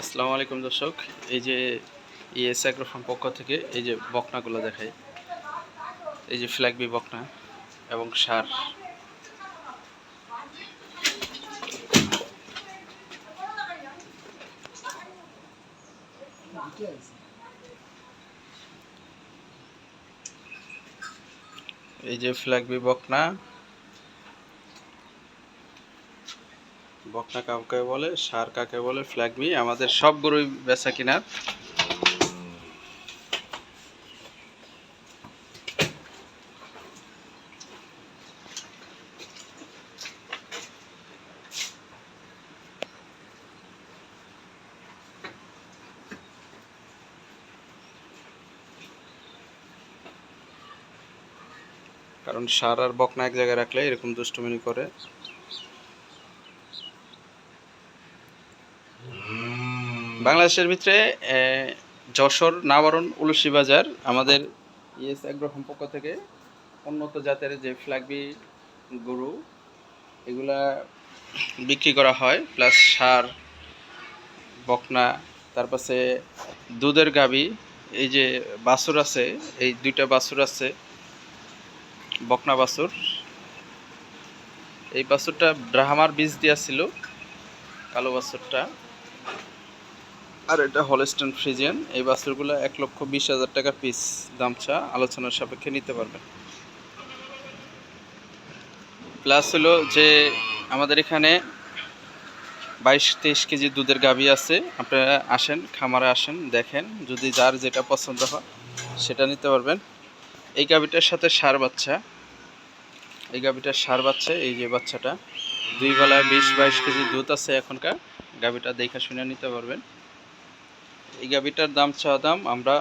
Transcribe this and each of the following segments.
আসসালামু আলাইকুম দর্শক। এই যে ইএস অ্যাগ্রোফার্ম পক্ষ থেকে এই যে বকনাগুলো দেখাই। এই যে ফ্ল্যাগবি বকনা এবং সার। এই যে ফ্ল্যাগবি বকনা বকনা কাউকে বলে, সার কাকে বলে ফ্ল্যাগবি আমাদের সব গরুই বেচা কিনার কারণ সার আর বকনা এক জায়গায় রাখলে এরকম দুষ্টুমিনি করে। বাংলাদেশের ভিতরে যশোর, নাবারণ উলুসি বাজার আমাদের ইএস অ্যাগ্রোফার্ম পক্ষ থেকে উন্নত জাতের যে ফ্ল্যাগবি গরু, এগুলা বিক্রি করা হয় প্লাস সার, বকনা, তার পাশে দুধের গাবি এই যে বাছুর আছে, এই দুইটা বাছুর আছে, বকনা বাছুর। এই বাছুরটা ব্রাহ্মার বীজ দেওয়া ছিল, কালো বাছুরটা। আর এটা হলস্টন ফ্রিজিয়ান এই বাছুরগুলো এক লক্ষ বিশ হাজার টাকা পিস দাম চা, আলোচনার সাপেক্ষে নিতে পারবেন। প্লাস হলো যে আমাদের এখানে বাইশ তেইশ কেজি দুধের গাভী আছে। আপনারা আসেন, খামারে আসেন, দেখেন। যদি যার যেটা পছন্দ হয়, সেটা নিতে পারবেন। এই গাভীটার সাথে সার বাচ্চা। এই গাভীটার সার বাচ্চা, এই যে বাচ্চাটা। দুই বেলায় বিশ বাইশ কেজি দুধ আছে এখনকার। গাভীটা দেখে শুনে নিতে পারবেন। এই গাভীটার দাম চাওয়া দাম আমরা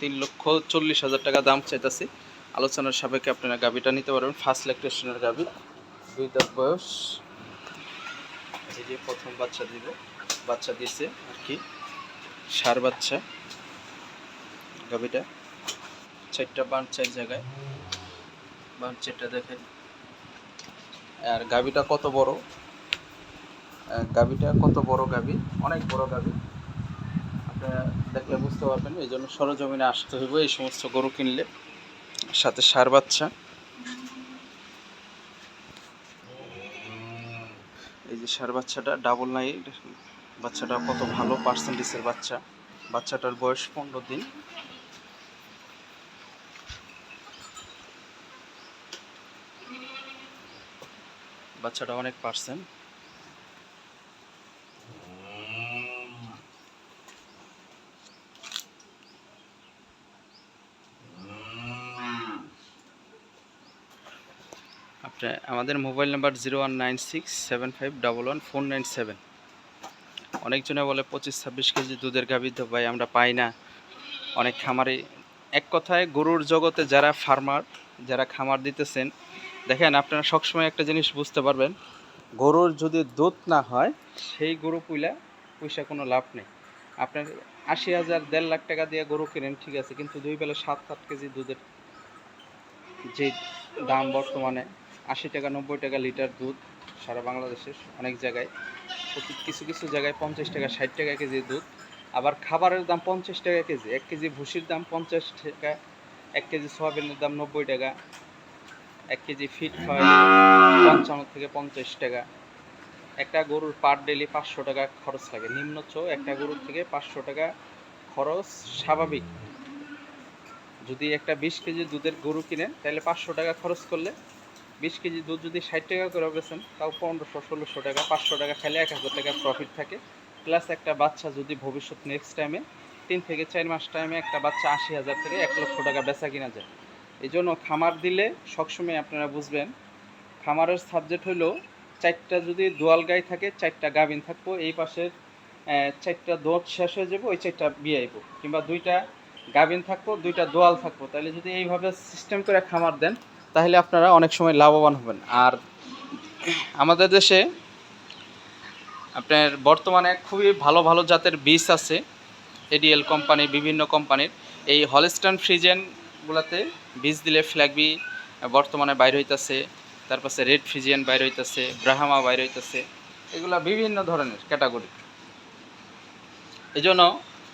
তিন লক্ষ চল্লিশ হাজার টাকা দাম চাইতেছি। আলোচনার সাপেক্ষে আপনারা গাভীটা নিতে পারবেন। ফার্স্ট ল্যাকটেশনের গাভী। দুই দাঁত বয়স যে প্রথম বাচ্চা দিল বাচ্চা দিয়েছে আর কি। সার বাচ্চা। গাভীটা। চারটা বান চার জায়গায়। বান চারটা দেখেন। আর গাভীটা কত বড়? গাভীটা কত বড় গাভী? অনেক বড় গাভী। আপনারা দেখলে বুঝতে পারবেন, এই জন্য সরজমিনে আসতে হইব, এই সমস্ত গরু কিনলে। সাথে সার বাচ্চা। এই যে সার বাচ্চাটা ডাবল নাইট বাচ্চাটা কত ভালো পার্সেন্টেজের বাচ্চা। বাচ্চাটার বয়স পনেরো দিন। বাচ্চাটা অনেক পার্সেন্ট। আপনার আমাদের mobile number zero one nine six seven five double one four nine seven. অনেকজনে বলে পঁচিশ ছাব্বিশ কেজি দুধের গাভী তো ভাই আমরা পাই না। অনেক খামারে এক কথায় গরুর জগতে যারা ফার্মার যারা খামার দিতেছেন, দেখেন আপনারা সবসময় একটা জিনিস বুঝতে পারবেন, গরুর যদি দুধ না হয়, সেই গরু পুইলা পয়সা কোনো লাভ নেই। আপনার আশি হাজার, দেড় লাখ টাকা দিয়ে গরু কেনেন, ঠিক আছে, কিন্তু দুই বেলা সাত সাত কেজি দুধের যে দাম বর্তমানে আশি টাকা, নব্বই টাকা লিটার দুধ সারা বাংলাদেশের অনেক জায়গায়। কিছু কিছু জায়গায় পঞ্চাশ টাকা, ষাট টাকা কেজি দুধ। আবার খাবারের দাম পঞ্চাশ টাকা কেজি, এক কেজি ভুসির দাম পঞ্চাশ টাকা, এক কেজি সয়াবিনের দাম নব্বই টাকা, এক কেজি ফিট হয় পঞ্চান্ন থেকে পঞ্চাশ টাকা। একটা গরুর পার ডেলি পাঁচশো টাকা খরচ লাগে। নিম্নচ একটা গরুর থেকে পাঁচশো টাকা খরচ স্বাভাবিক। যদি একটা বিশ কেজি দুধের গরু কিনেন, তাহলে পাঁচশো টাকা খরচ করলে বিশ কেজি দুধ যদি ষাট টাকা করে বেছেন তাও পনেরোশো, ষোলোশো টাকা, পাঁচশো টাকা, খেলে এক হাজার টাকা প্রফিট থাকে। প্লাস একটা বাচ্চা যদি ভবিষ্যৎ নেক্সট টাইমে তিন থেকে চার মাস টাইমে একটা বাচ্চা আশি হাজার থেকে এক লক্ষ টাকা বেচা কিনা যায়। এই জন্য খামার দিলে সবসময় আপনারা বুঝবেন, খামারের সাবজেক্ট হলো চারটা যদি দোয়াল গাই থাকে, চারটা গাভিন থাকব, এই পাশের চারটা দোয়াল শেষ হয়ে যাব, ওই চারটা বিয়ে আইবো। কিংবা দুইটা গাভিন থাকব, দুইটা দোয়াল থাকব। তাহলে যদি এইভাবে সিস্টেম করে খামার দেন তাহলে আপনারা অনেক সময় লাভবান হবেন। আর আমাদের দেশে আপনার বর্তমানে খুবই ভালো ভালো জাতের বীজ আছে এডিএল কোম্পানি বিভিন্ন কোম্পানির এই হলস্টান ফ্রিজেনগুলোতে বীজ দিলে ফ্ল্যাগবি বর্তমানে বাইর হইতাছে, তারপরে রেড ফ্রিজিয়ান বাইর হইতাছে ব্রাহ্মা বাইর হইতাছে, এগুলা বিভিন্ন ধরনের ক্যাটাগরি এই জন্য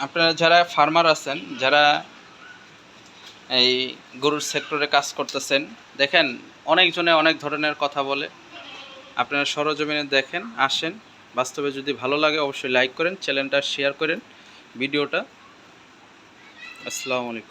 আপনারা যারা ফার্মার আছেন, যারা এই গরুর সেক্টরে কাজ করতেছেন। দেখেন, অনেকজনে অনেক ধরনের কথা বলে। আপনারা সরজমিনে দেখেন, আসেন। বাস্তবে যদি ভালো লাগে অবশ্যই লাইক করেন, চ্যানেলটা শেয়ার করেন, ভিডিওটা। আসসালামু আলাইকুম।